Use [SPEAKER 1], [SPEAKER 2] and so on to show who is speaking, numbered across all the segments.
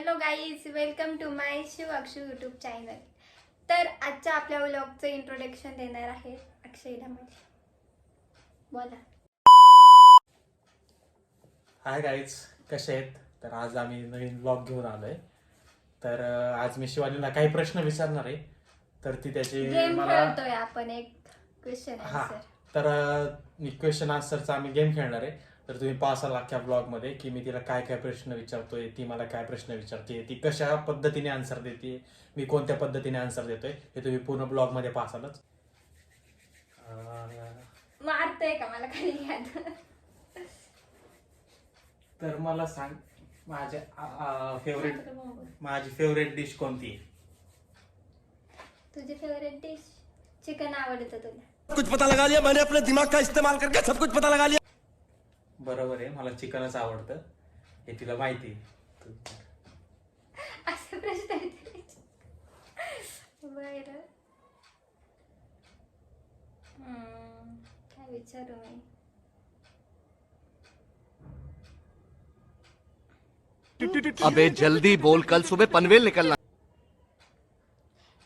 [SPEAKER 1] Hello guys welcome to my Shiv Akshu YouTube channel तर आजच्या आपल्या व्लॉगचं इंट्रोडक्शन देणार आहे अक्षयला माझी बोला.
[SPEAKER 2] हाय गाईज कसे आहेत? तर आज आम्ही नवीन ब्लॉग घेऊन आलोय. तर अं, आज मी शिवानीला काही प्रश्न विचारणार आहे. तर ती त्याची
[SPEAKER 1] गेम
[SPEAKER 2] मला
[SPEAKER 1] खेळतोय आपण एक क्वेश्चन
[SPEAKER 2] हा.
[SPEAKER 1] आन्सर
[SPEAKER 2] तर मी क्वेश्चन आन्सरचा आम्ही गेम खेळणार आहे. तर तुम्ही पाहाल अख्ख्या ब्लॉगमध्ये की मी तिला काय काय प्रश्न विचारतोय ती मला काय प्रश्न विचारते ती कशा पद्धतीने आन्सर देते मी कोणत्या पद्धतीने आन्सर देतोय हे तुम्ही पूर्ण ब्लॉगमध्ये पाहालच
[SPEAKER 1] मारतोय का मला खाली याद
[SPEAKER 2] तर मला सांग माझ्या फेवरेट माझी फेवरेट डिश कोणती आहे?
[SPEAKER 1] तुझी फेवरेट डिश चिकन आवडतं तुला.
[SPEAKER 3] कुछ पता लगा लिया मैंने अपने दिमाग का इस्तेमाल करके सब कुछ पता लगा लिया।
[SPEAKER 2] बरोबर आहे मला चिकनच आवडतं. हे तिला माहिती
[SPEAKER 1] असं प्रश्न. बरं. हम्म, काय विचारू मी?
[SPEAKER 3] अबे जल्दी बोल कल सुबह पनवेल निकलना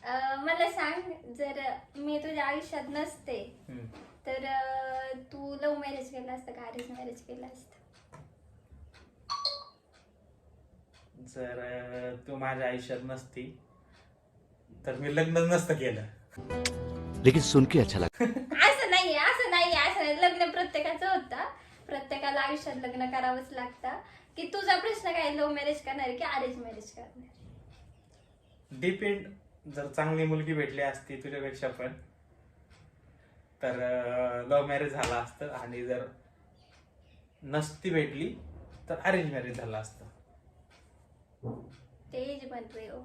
[SPEAKER 1] अं, मला सांग जर मी तुझ्या आयुष्यात नसते
[SPEAKER 2] हम्म.
[SPEAKER 1] तर अं, तू लव्ह मॅरेज केलं असतं का अरेंज मॅरेज केलं असतं
[SPEAKER 2] जर अं, तू माझ्या आयुष्यात नसती तर मी लग्न नसतं केलं.
[SPEAKER 3] लेकिन सुन के अच्छा लगा
[SPEAKER 1] असं नाहीये असं नाहीये असं नाही. लग्न प्रत्येकाचं होतं. प्रत्येकाला आयुष्यात लग्न करावंच लागतं. की तुझा प्रश्न काय? लव्ह मॅरेज करणार की अरेंज मॅरेज करणार?
[SPEAKER 2] डिपेंड जर चांगली मुलगी भेटली असती तुझ्यापेक्षा पण तर लव्ह मॅरेज झालं असतं. आणि जर नसती भेटली तर अरेंज मॅरेज झालं असतं.
[SPEAKER 1] तेज बन रहे हो।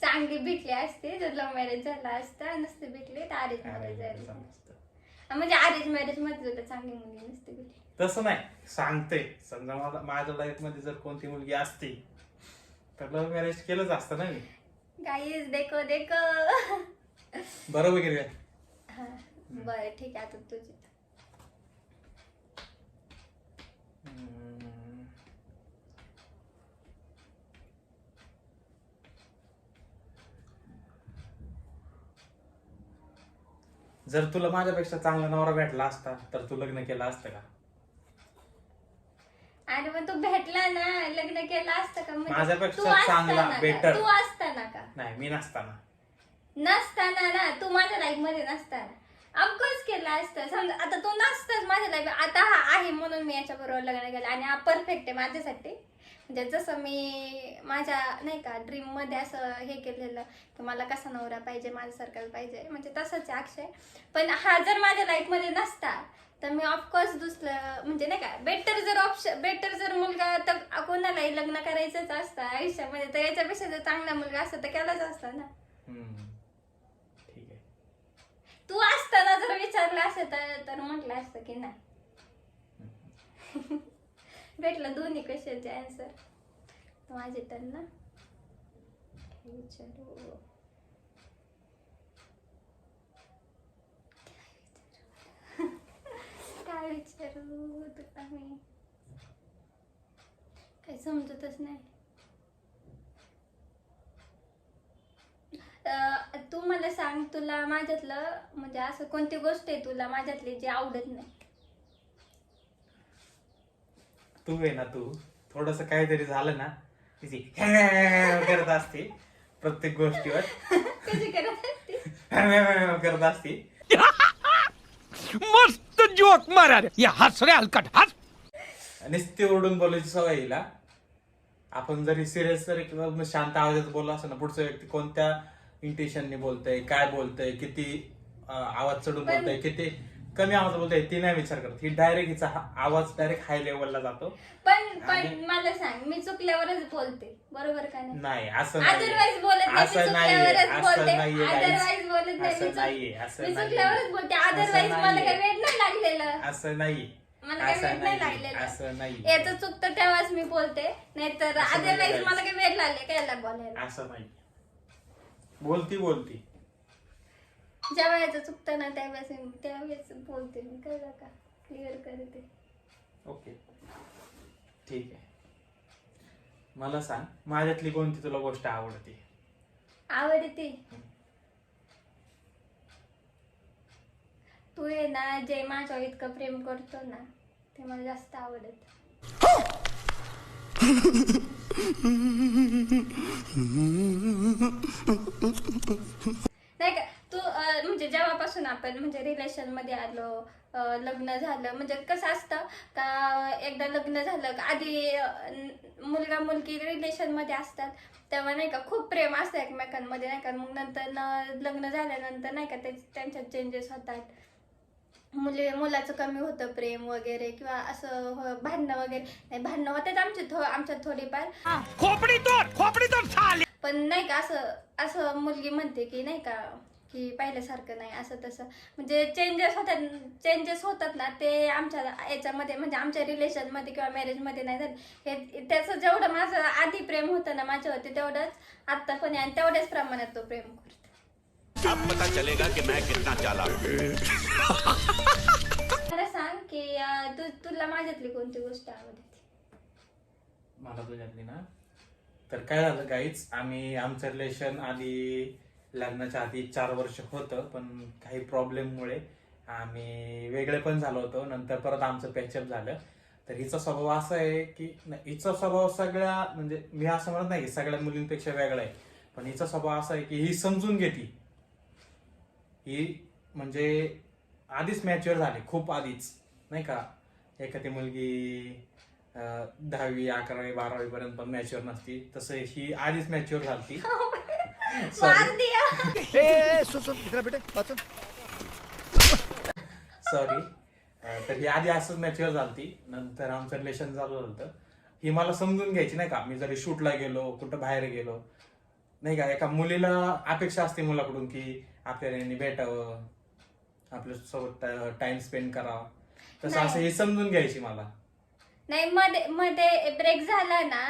[SPEAKER 1] चांगली भेटली असते जर लव्ह मॅरेज झाला असता नसते भेटली तर अरेंज मॅरेज झालं. म्हणजे अरेंज मॅरेजमध्ये तुला चांगली मुलगी नसते भेटली.
[SPEAKER 2] तसं नाही सांगते. समजा मला माझ्या लाईफमध्ये जर कोणती मुलगी असती तर लव्ह मॅरेज केलंच असतं ना मी.
[SPEAKER 1] गाईज देखो देखो.
[SPEAKER 2] बरोबर?
[SPEAKER 1] हा बरं ठीक आहे आता तुझी
[SPEAKER 2] जर तुला माझ्यापेक्षा चांगला नवरा भेटला असता तर तू लग्न केलं असतं का?
[SPEAKER 1] आणि मग तू भेटला ना लग्न केलं असतं का? म्हणजे
[SPEAKER 2] माझ्यापेक्षा
[SPEAKER 1] तू असताना
[SPEAKER 2] चांगला,
[SPEAKER 1] का?
[SPEAKER 2] better.
[SPEAKER 1] तू असताना का?
[SPEAKER 2] नाही मी नसताना.
[SPEAKER 1] नसताना ना तू माझ्या लाईफमध्ये नसताना. ऑफकोर्स केलं असतं. समजा आता तू नसताच माझ्या लाईफ आता हा आहे म्हणून मी याच्या बरोबर लग्न केलं. आणि हा परफेक्ट आहे माझ्यासाठी. म्हणजे जसं मी माझ्या नाही का ड्रीममध्ये असं हे केलेलं की मला कसा नवरा पाहिजे माझ्यासारखाच पाहिजे म्हणजे तसंच आहे अक्षय. पण हा जर माझ्या लाईफमध्ये नसता तर मी ऑफकोर्स दुसरं म्हणजे नाही का बेटर जर ऑप्शन बेटर जर मुलगा तर कोणालाही लग्न करायचंच असतं आयुष्यामध्ये तर याच्यापेक्षा जर चांगला मुलगा असता तर केलाच असता ना. तू असताना जर विचारलं असं तर म्हटलं असतं की नाही. भेटलं दोन्ही क्वेश्चनचे आन्सर माझे तर ना. काय विचारू. काय विचारू? तुला मी काही समजतच नाही. तू मला सांग तुला माझ्यातलं म्हणजे असं कोणती गोष्ट आहे तुला माझ्यातली जी आवडत नाही?
[SPEAKER 2] तू आहे ना तू. थोडस काहीतरी झालं ना तिची करत असते प्रत्येक गोष्टीवर.
[SPEAKER 1] करत असते?
[SPEAKER 2] करत असते.
[SPEAKER 4] मस्त जोक मारा ये हस रे हलकट हस.
[SPEAKER 2] नुसती ओरडून बोलायची सवय हिला. आपण जरी सिरियस जरी किंवा शांत आवाजात बोललो असं ना पुढचा व्यक्ती कोणत्या इंटेन्शनने बोलतय काय बोलतय किती आवाज चढून बोलतय किती कमी आवाज बोलतय ती नाही विचार करत ही डायरेक्ट हिचा हा- आवाज डायरेक्ट हाय लेवलला जातो
[SPEAKER 1] पण पण
[SPEAKER 2] आणि-
[SPEAKER 1] मला सांग मी चुकल्यावरच बोलते बरोबर का नाही
[SPEAKER 2] नाही असं.
[SPEAKER 1] अदरवाईज बोलत नाही मी
[SPEAKER 2] असं नाहीये
[SPEAKER 1] चुकल्यावरच
[SPEAKER 2] असं
[SPEAKER 1] बोलते
[SPEAKER 2] नाहीये guys.
[SPEAKER 1] अदरवाईज बोलत नाही
[SPEAKER 2] असं
[SPEAKER 1] मी चुक-
[SPEAKER 2] नाहीये असं
[SPEAKER 1] मी
[SPEAKER 2] नाहीये.
[SPEAKER 1] चुकल्यावरच बोलते अदरवाईज मला
[SPEAKER 2] नाहीये.
[SPEAKER 1] काही वेळ नाही लागलेलं
[SPEAKER 2] असं नाही
[SPEAKER 1] मला काही
[SPEAKER 2] असं
[SPEAKER 1] नाही
[SPEAKER 2] नाहीये.
[SPEAKER 1] लागलेलं
[SPEAKER 2] असं नाही
[SPEAKER 1] याचं चुकतं तेव्हाच मी बोलते नाहीतर
[SPEAKER 2] असं नाही
[SPEAKER 1] अदरवाईज
[SPEAKER 2] guys.
[SPEAKER 1] मला काही वेळ लागले कायला बोलायला
[SPEAKER 2] असं नाही बोलती बोलती
[SPEAKER 1] ज्या वेळेचं चुकतं ना त्यावेळेस त्यावेळेस बोलते मी. कळलं का? क्लिअर करते.
[SPEAKER 2] ओके. ठीक आहे. मला सांग माझ्यातली कोणती तुला गोष्ट आवडते?
[SPEAKER 1] आवडते? तू ये ना जे माझ्यावर इतकं प्रेम करतो ना ते मला जास्त आवडत नाही का तू अं, म्हणजे जेव्हापासून आपण म्हणजे रिलेशनमध्ये आलो लग्न झालं. म्हणजे कसं असतं का एकदा लग्न झालं का आधी मुलगा मुलगी रिलेशनमध्ये असतात तेव्हा नाही का खूप प्रेम असतं एकमेकांमध्ये नाही का? मग नंतर लग्न झाल्यानंतर नाही का ते त्यांच्यात चेंजेस होतात. मुली मुलाचं कमी होतं प्रेम वगैरे किंवा असं हो- भांडणं वगैरे. नाही भांडणं होतात आमची थो आमच्यात थोडीफार. पण नाही का असं असं मुलगी म्हणते की नाही का की पहिल्यासारखं नाही असं तसं. म्हणजे चेंजेस होतात चेंजेस होतात ना ते आमच्या याच्यामध्ये म्हणजे आमच्या रिलेशनमध्ये किंवा मॅरेजमध्ये नाही झालं. हे त्याचं जेवढं माझं आधी प्रेम होतं ना माझ्यावरती तेवढंच आत्ता पण आहे आणि तेवढ्याच प्रमाणात तो प्रेम करतो.
[SPEAKER 3] अब पता चलेगा कि मैं कितना चालाक हूँ.
[SPEAKER 1] मला सांग की तू तुला माझ्यातली कोणती गोष्ट आवडते?
[SPEAKER 2] मला तुझ्यातली ना? तर काय झालं गाईच आम्ही आमचं रिलेशन आधी लग्नाच्या आधी चार वर्ष होतं पण काही प्रॉब्लेममुळे आम्ही वेगळे पण झालो होतो. नंतर परत आमचं पॅचअप झालं. तर हिचा स्वभाव असा आहे की हिचा स्वभाव सगळ्या म्हणजे मी असं म्हणत नाही सगळ्या मुलींपेक्षा वेगळा आहे. पण हिचा स्वभाव असा आहे की ही समजून घेते. ही म्हणजे आधीच मॅच्युअर झाली खूप आधीच. नाही का? एखादी मुलगी दहावी अकरावी बारावी पर्यंत पण मॅच्युअर नसती तसं ही आधीच मॅच्युअर झाली
[SPEAKER 3] हो.
[SPEAKER 2] सॉरी तर ही आधी असंच मॅच्युअर झालती नंतर आमचं रिलेशन चालू होतं. ही मला समजून घ्यायची नाही का? मी जरी शूटला गेलो कुठं बाहेर गेलो नाही का? एका मुलीला अपेक्षा असते मुलाकडून की आपल्याला यांनी भेटावं आपल्यासोबत टाइम स्पेंड करावा. तसं. असं ही समजून घ्यायची मला.
[SPEAKER 1] नाही मध्ये मध्ये ब्रेक झाला ना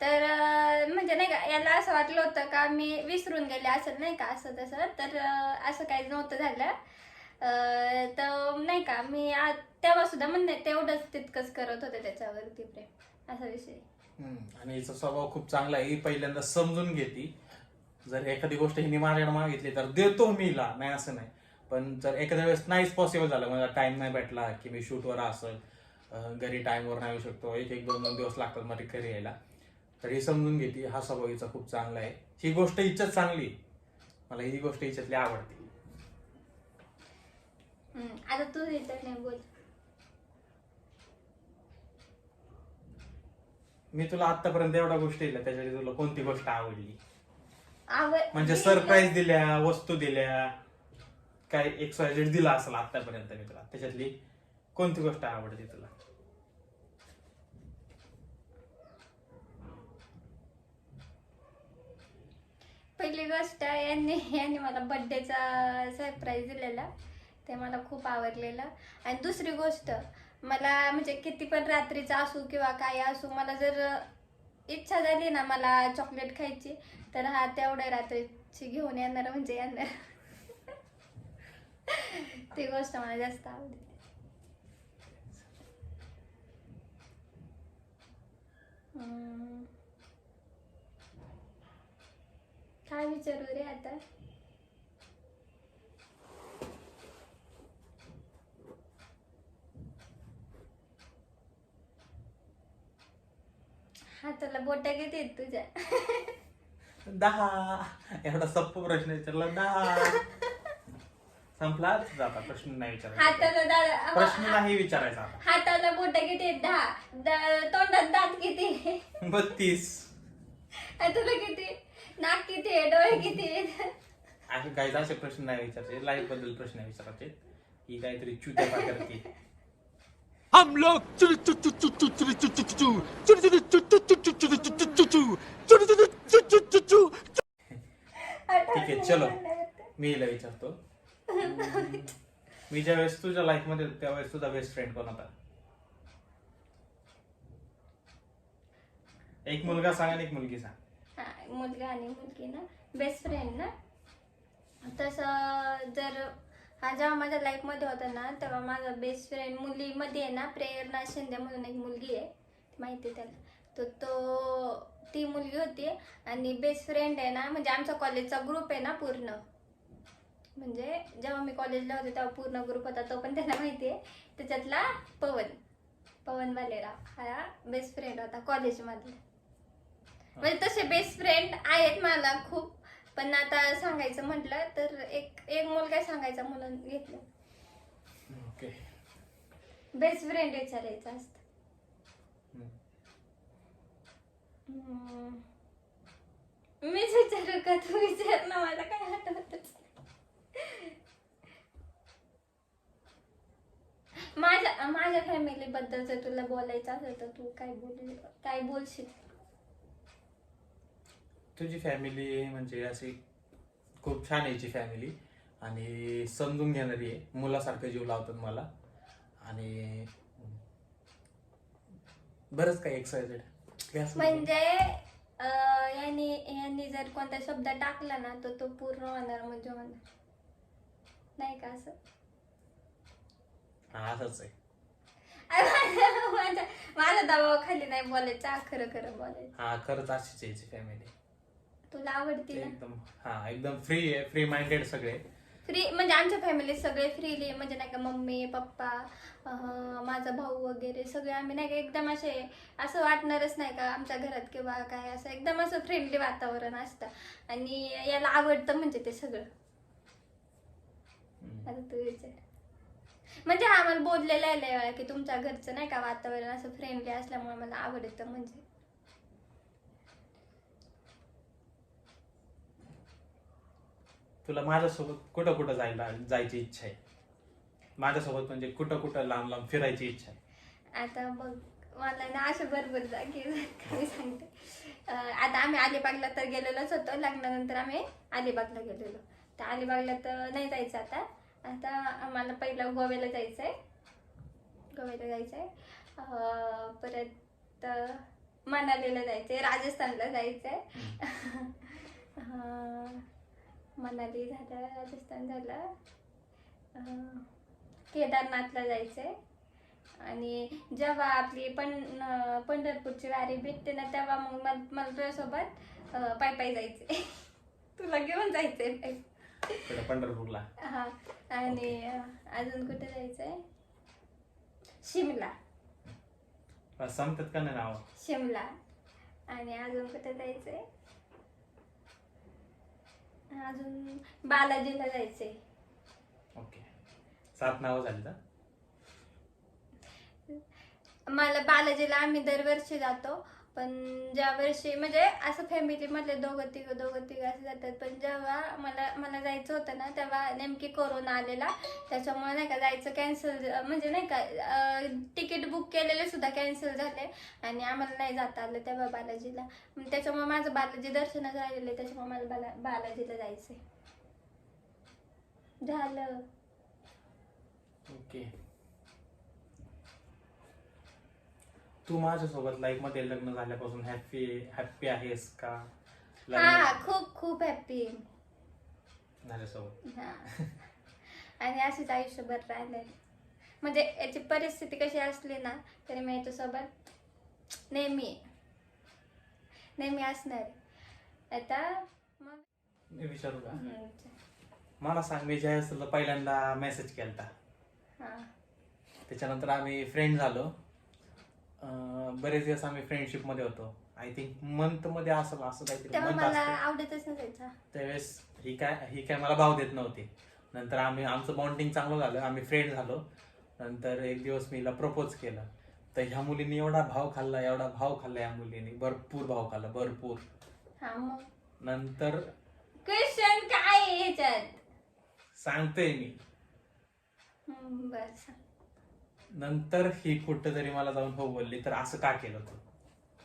[SPEAKER 1] तर म्हणजे नाही का याला असं वाटलं होतं का मी विसरून गेले असं नाही का असं तसं. तर असं काही नव्हतं झालं. तर नाही का मी तेव्हा सुद्धा म्हणते तेवढंच तितकंच करत होते त्याच्यावरती प्रेम असा विषय.
[SPEAKER 2] आणि हिचा स्वभाव खूप चांगला आहे. ही पहिल्यांदा समजून घेते. जर एखादी गोष्ट हिने माझ्याकडे मागितली तर देतो मी नाही असं नाही. पण जर एखाद्या वेळेस नाहीच पॉसिबल झालं म्हणजे मला टाइम नाही भेटला की मी शूटवर असेल घरी टाइमवर नाही येऊ शकतो. एक एक दोन दोन दिवस लागतात मला घरी यायला. तर ही समजून घेते. हा स्वभाव हिचा खूप चांगला आहे. ही गोष्ट हिच्यात चांगली. मला ही गोष्ट हिच्यातली आवडते.
[SPEAKER 1] आता तू नाही बोल.
[SPEAKER 2] मी तुला आतापर्यंत एवढ्या गोष्टी दिल्या त्याच्यासाठी तुला कोणती गोष्ट आवडली?
[SPEAKER 1] आवड
[SPEAKER 2] म्हणजे सरप्राईज दिल्या वस्तू दिल्या काय एक्स वाय झेड दिला असेल आतापर्यंत मी तुला त्याच्यातली कोणती गोष्ट आवडते तुला?
[SPEAKER 1] पहिली गोष्ट यांनी यांनी मला बड्डेचा सरप्राईज दिलेला. ते मला खूप आवडलेलं. आणि दुसरी गोष्ट मला म्हणजे किती पण रात्रीचा असू किंवा काय असू मला जर इच्छा झाली ना मला चॉकलेट खायची तर हा तेवढ्या रात्रीची घेऊन येणार म्हणजे येणार. ती गोष्ट मला जास्त आवडली. हम्म. काय विचारू रे आता? हाताला बोटा किती तुझ्या?
[SPEAKER 2] दहा. एवढा सप्प प्रश्न विचारला दहा. संपला? जाता प्रश्न नाही विचारायचा.
[SPEAKER 1] हाताला
[SPEAKER 2] प्रश्न नाही विचारायचा आता.
[SPEAKER 1] हाताला बोटा किती दहा. दा- तोंडात दात किती?
[SPEAKER 2] बत्तीस.
[SPEAKER 1] आणि तुला किती? नाक किती आहे डोळे किती आहे
[SPEAKER 2] असे काहीच असे प्रश्न नाही विचारते लाईफबद्दल प्रश्न विचारते ही काहीतरी चुते करते
[SPEAKER 4] हम लोग
[SPEAKER 2] ठीक आहे चलो मी हिला विचारतो मी ज्या वेळेस तुझ्या लाईफमध्ये त्यावेळेस तुझा बेस्ट फ्रेंड कोण होता एक मुलगा सांग आणि एक मुलगी सांग
[SPEAKER 1] हा मुलगा आणि मुलगी ना बेस्ट फ्रेंड ना. तसं जर हा जेव्हा माझ्या लाईफमध्ये होता ना तेव्हा माझा बेस्ट फ्रेंड मुलीमध्ये आहे ना प्रेरणा शिंदे म्हणून एक मुलगी आहे. ती माहिती आहे त्याला? तर तो ती मुलगी होती आणि बेस्ट फ्रेंड आहे ना म्हणजे आमचा कॉलेजचा ग्रुप आहे ना पूर्ण. म्हणजे जेव्हा मी कॉलेजला होते तेव्हा पूर्ण ग्रुप होता तो पण त्याला माहिती आहे. त्याच्यातला पवन पवन वालेराव हा बेस्ट फ्रेंड होता कॉलेजमधला म्हणजे तसे बेस्ट फ्रेंड आहेत मला खूप. पण आता सांगायचं म्हटलं तर एक एक मुलगा सांगायचा म्हणून घेतलं.
[SPEAKER 2] ओके.
[SPEAKER 1] बेस्ट फ्रेंड विचारायचं असतं. मीच विचारू का? तू विचार ना मला काय आठवतच माझ्या माझ्या फॅमिली बद्दल जर तुला बोलायचं असेल तर तू काय बोल काय बोलशील?
[SPEAKER 2] तुझी फॅमिली म्हणजे अशी खूप छान आहे याची फॅमिली आणि समजून घेणारी आहे. मुलासारखं जीव लावतात मला. आणि बरंच काही एक्सायटेड
[SPEAKER 1] म्हणजे यांनी यांनी जर कोणता शब्द टाकला ना तर तो पूर्ण होणार म्हणजे होणार. नाही का असं?
[SPEAKER 2] हा असंच आहे.
[SPEAKER 1] माझ्या माझ्या दबावाखाली नाही बोलायचं. खरं खरं बोलायचं.
[SPEAKER 2] हा खरंच अशीच आहे याची फॅमिली
[SPEAKER 1] तुला आवडती ना?
[SPEAKER 2] एकदम हा एकदम फ्री आहे फ्री माइंडेड सगळे.
[SPEAKER 1] फ्री म्हणजे आमच्या फॅमिलीत सगळे फ्रीली म्हणजे नाही का मम्मी पप्पा माझा भाऊ वगैरे सगळे आम्ही नाही का एकदम असे असं वाटणारच नाही का आमच्या घरात किंवा काय असं एकदम असं फ्रेंडली वातावरण असतं. आणि याला आवडतं म्हणजे ते सगळं.
[SPEAKER 2] हम्म.
[SPEAKER 1] आता तू विचार. म्हणजे मला बोललेला आहे लय वेळा की तुमच्या घरचं नाही का वातावरण असं फ्रेंडली असल्यामुळे मला आवडतं म्हणजे.
[SPEAKER 2] तुला माझ्यासोबत कुठं कुठं जायला जायची इच्छा आहे? माझ्यासोबत म्हणजे कुठं कुठं लांब लांब फिरायची इच्छा आहे?
[SPEAKER 1] आता बघ मला ना असे भरपूर जागी मी सांगते. अं, आता आम्ही अलिबागला तर गेलेलोच होतो लग्नानंतर आम्ही अलिबागला गेलेलो. तर अलिबागला तर नाही जायचं आता. आता आम्हाला पहिलं गोव्याला जायचं आहे गोव्याला जायचं आहे परत अं, मनालीला जायचं आहे राजस्थानला जायचं आहे मनाली झालं राजस्थान झालं. केदारनाथला जायचं आहे आणि जेव्हा आपली पण पंढरपूरची वारी भेटते ना तेव्हा मग मला तुझ्यासोबत पायी पायी जायचंय तुला घेऊन जायचंय
[SPEAKER 2] पंढरपूरला.
[SPEAKER 1] हा आणि अजून कुठे जायचंय? शिमला.
[SPEAKER 2] बस संपतात का नाही नाव?
[SPEAKER 1] शिमला. आणि अजून कुठे जायचंय? अजून बालाजीला जायचंय.
[SPEAKER 2] ओके. सात नावं झाली का
[SPEAKER 1] मला बालाजीला आम्ही दरवर्षी जातो. पण ज्या वर्षी म्हणजे असं फॅमिलीमधले दोघं तिघं दोघं तिघं असे जातात पण जेव्हा मला मला जायचं होतं ना तेव्हा नेमकी कोरोना आलेला. त्याच्यामुळे नाही का जायचं कॅन्सल म्हणजे नाही का तिकीट बुक केलेले सुद्धा कॅन्सल झाले आणि आम्हाला नाही जाता आलं तेव्हा बालाजीला. त्याच्यामुळे माझं बालाजी दर्शनच राहिलेलं आहे त्याच्यामुळे मला बाला बालाजीला जायचंय. झालं.
[SPEAKER 2] ओके. तू माझ्यासोबत लाईफमध्ये लग्न झाल्यापासून हॅपी हॅपी आहेस का?
[SPEAKER 1] हा खूप खूप हॅप्पी
[SPEAKER 2] झाल्यासोबत.
[SPEAKER 1] हा. आणि अशीच आयुष्यभर राहिले म्हणजे याची परिस्थिती कशी असली ना तरी मी याच्यासोबत नेहमी नेहमी असणार. आता मग
[SPEAKER 2] मी विचारू का?
[SPEAKER 1] हम्म,
[SPEAKER 2] मला सांग मी तुला पहिल्यांदा मेसेज केलता
[SPEAKER 1] हा.
[SPEAKER 2] त्याच्यानंतर आम्ही फ्रेंड झालो. बरेच दिवस आम्ही फ्रेंडशिपमध्ये होतो. आय थिंक मंथमध्ये असं असं काहीतरी
[SPEAKER 1] तेव्हा
[SPEAKER 2] month
[SPEAKER 1] मला
[SPEAKER 2] असतं.
[SPEAKER 1] आवडतच नसायचा.
[SPEAKER 2] त्यावेळेस ही काय ही काय मला भाव देत नव्हती. नंतर आम्ही आमचं बॉन्डिंग चांगलं झालं. आम्ही फ्रेंड झालो. नंतर एक दिवस मी हिला प्रपोज केलं. तर ह्या मुलीने एवढा भाव खाल्ला एवढा भाव खाल्ला या मुलीने. भरपूर भाव खाल्ला भरपूर.
[SPEAKER 1] हा मग?
[SPEAKER 2] नंतर
[SPEAKER 1] क्वेश्चन काय आहे ह्याच्यात?
[SPEAKER 2] सांगतोय मी.
[SPEAKER 1] हम्म, बरं सांग.
[SPEAKER 2] नंतर ही कुठं तरी मला जाऊन हो बोलली तर असं का केलं तू?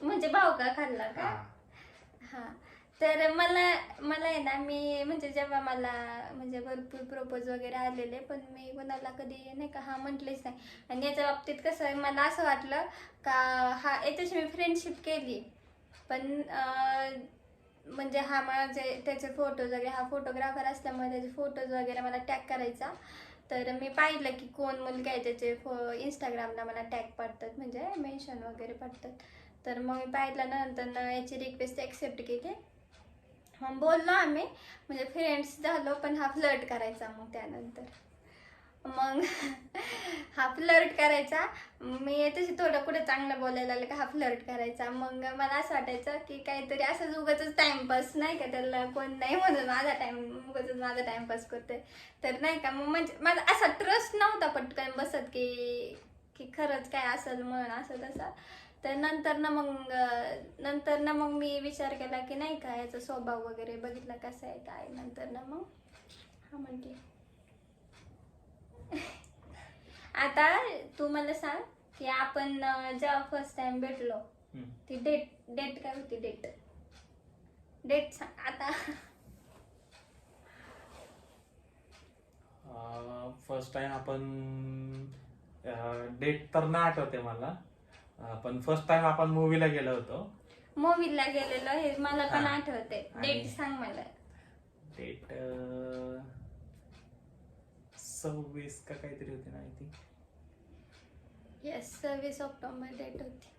[SPEAKER 1] म्हणजे भाऊ का खाल्ला का?
[SPEAKER 2] हा.
[SPEAKER 1] हा. तर मला मला आहे ना मी म्हणजे जेव्हा मला म्हणजे भरपूर प्रपोज वगैरे आलेले पण मी कोणाला कधी नाही का हा म्हटलेच नाही. आणि याच्या बाबतीत कसं आहे मला असं वाटलं का हा याच्याशी मी फ्रेंडशिप केली. पण अं, म्हणजे हा माझे त्याचे फोटोज वगैरे हा फोटोग्राफर असल्यामुळे त्याचे फोटोज वगैरे मला टॅग करायचा. तर मी पाहिलं की कोण मुलगा आहे त्याचे फो इंस्टाग्रामला मला टॅग पडतात म्हणजे मेन्शन वगैरे पडतात. तर मग मी पाहिलं नंतर ना याची रिक्वेस्ट ॲक्सेप्ट केली. मग बोललो आम्ही म्हणजे फ्रेंड्स झालो पण हा फ्लर्ट करायचा मग त्यानंतर. मग हा फ्लर्ट करायचा. मी तशी थोडं कुठे चांगलं बोलायला लागलं का हा फ्लर्ट करायचा. मग मला असं वाटायचं की काहीतरी असंच उगाच टाइमपास नाही का? त्याला कोण नाही म्हणून माझा टाइम उगाच माझा टाइमपास करतोय. तर नाही का? मग म्हणजे माझा असा ट्रस्ट नव्हता पटकन बसत की की खरंच काय असेल म्हणून असं तसं. तर नंतर ना मग नंतर ना मग मी विचार केला की नाही का याचा स्वभाव वगैरे बघितला कसा आहे काय? नंतर ना मग हा म्हणते. आता तू मला सांग की आपण अं, जेव्हा फर्स्ट टाइम भेटलो
[SPEAKER 2] हम्म.
[SPEAKER 1] ती डेट डेट काय होती डेट डेट सांग आता.
[SPEAKER 2] फर्स्ट टाइम आपण डेट तर नाही आठवते मला. अं, पण फर्स्ट टाइम आपण मूवीला गेलो होतो.
[SPEAKER 1] मूवीला गेलेलो हे मला पण
[SPEAKER 2] हा.
[SPEAKER 1] आठवते.
[SPEAKER 2] आणि-
[SPEAKER 1] डेट सांग मला.
[SPEAKER 2] डेट सव्वीस का काहीतरी होती ना आय थिंक
[SPEAKER 1] येस सव्वीस ऑक्टोबर डेट होती.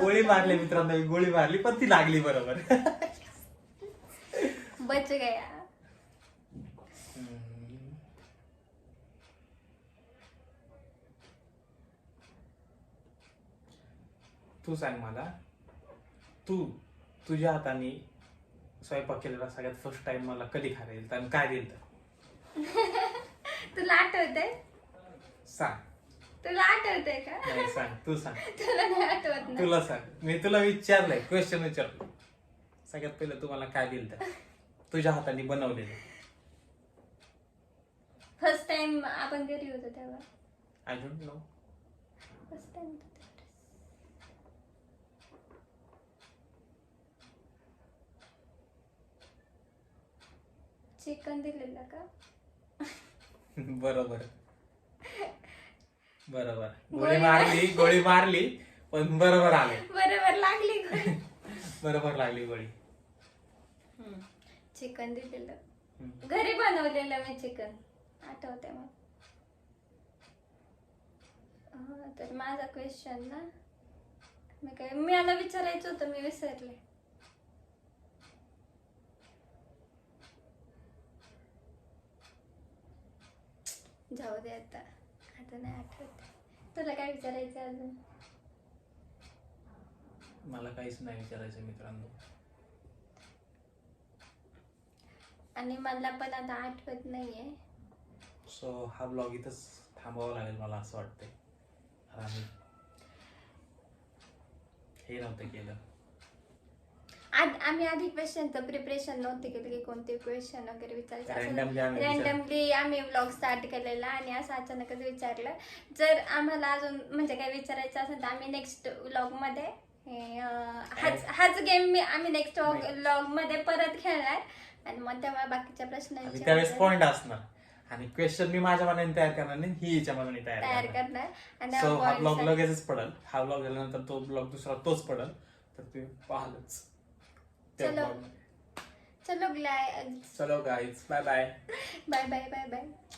[SPEAKER 2] गोळी मारली मित्रांनो मी गोळी मारली पण ती लागली बरोबर.
[SPEAKER 1] बच गया.
[SPEAKER 2] तू सांग मला. तू. तुझ्या हाताने स्वयंपाक केलेला सगळ्यात फर्स्ट टाइम मला कधी खाता येईल? आणि काय देईल
[SPEAKER 1] तुला आठवते
[SPEAKER 2] सांग.
[SPEAKER 1] तुला आठवते का?
[SPEAKER 2] नाही सांग. तू सांग.
[SPEAKER 1] तुला नाही आठवत ना.
[SPEAKER 2] तुला सांग. मी तुला विचारलंय क्वेश्चन विचारलं सगळ्यात पहिलं तुम्हाला काय दिल तर? तुझ्या हाताने बनवलेलं.
[SPEAKER 1] फर्स्ट टाइम आपण घरी होतो तेव्हा.
[SPEAKER 2] I don't know
[SPEAKER 1] first time chicken दिलेलं का?
[SPEAKER 2] बरोबर. बरोबर. गोळी मारली गोळी मारली पण बरोबर आले.
[SPEAKER 1] बरोबर लागली गोळी.
[SPEAKER 2] बरोबर लागली गोळी.
[SPEAKER 1] चिकन दिलेलं.
[SPEAKER 2] हम्म.
[SPEAKER 1] घरी बनवलेलं मी चिकन. आठवते मग हा, तर माझा क्वेश्चन ना मी काय मला विचारायचं होतं मी विसरले. जाऊ दे आता. आता नाही आठवत. तुला काय विचारायचं अजून?
[SPEAKER 2] मला काहीच नाही विचारायचं मित्रांनो.
[SPEAKER 1] आणि मला पण आता आठवत नाहीये.
[SPEAKER 2] सो हा ब्लॉग इथंच थांबावा लागेल मला असं वाटतंय. हे नव्हतं केलं.
[SPEAKER 1] आध- आम्ही आधी क्वेश्चनचं प्रिपरेशन नव्हते केलं की कोणते क्वेश्चन वगैरे विचारायचं.
[SPEAKER 2] आम्ही विचार-
[SPEAKER 1] रॅन्डमली आम्ही ब्लॉग स्टार्ट केलेला आणि असं अचानकच विचारलं. जर आम्हाला अजून म्हणजे काय विचारायचं असेल तर आम्ही नेक्स्ट व्लॉगमध्ये हे, अं, हाच हाच गेम मी आम्ही नेक्स्ट. व्लॉगमध्ये परत खेळणार. आणि मग तेव्हा बाकीच्या
[SPEAKER 2] आणि
[SPEAKER 1] प्रश्नांची
[SPEAKER 2] त्यावेळेस
[SPEAKER 1] उत्तरं
[SPEAKER 2] पॉइंट असणार. आणि क्वेश्चन मी माझ्या मनाने तयार करणार नाही ही हिच्या मनाने
[SPEAKER 1] तयार
[SPEAKER 2] तयार करणार.
[SPEAKER 1] करणार. आणि
[SPEAKER 2] सो हा ब्लॉग. लगेचच पडल. हा ब्लॉग झाल्यानंतर तो ब्लॉग दुसरा तोच पडल. तर तुम्ही पाहालच.
[SPEAKER 1] चलो.
[SPEAKER 2] vlog मध्ये.
[SPEAKER 1] चलो ग्लाय
[SPEAKER 2] चलो guys bye bye
[SPEAKER 1] bye bye bye bye